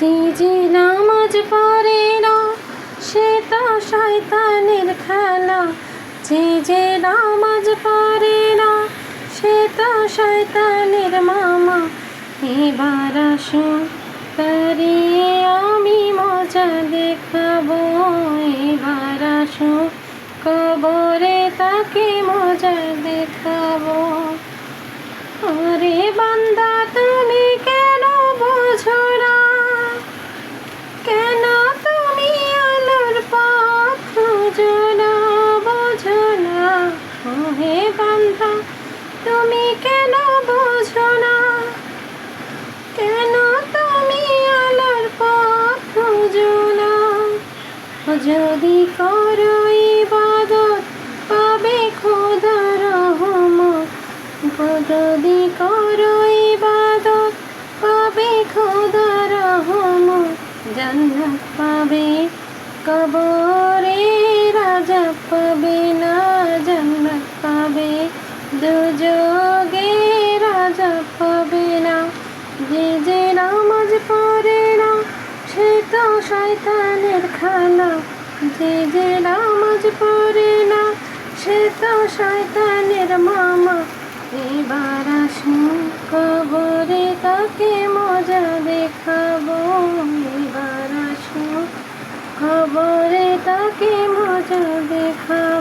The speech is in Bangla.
যে যে নামাজ পড়ে না, সে তো শয়তানের খেলা। যে যে নামাজ পড়ে না, সে তো শয়তানের মামা। এবার আসুন তারে আমি মজা দেখাবো। এবার আসুন কবরে তাকে মজা দেখাবো। আরে বান্দা তুমি কেন বোঝো না? কেন তুমি আলোর পথ খুঁজো না? যদি করো ইবাদত, পাবে খোদা রহমত যদি করো ইবাদত, পাবে খোদা রহমত জান্নাত পাবে, কবরে রাজা পাবে না জান্নাত পাবে দুযোগে রাজা পাবে না। যে যে নামাজ পড়ে না, সে তো শয়তানের খানা। যে যে নামাজ পড়ে না, সে তো শয়তানের মামা। এবার আসুন কবরে, তাকে মজা দেখাবো। এবার আসুন তাকে মজা দেখাবো।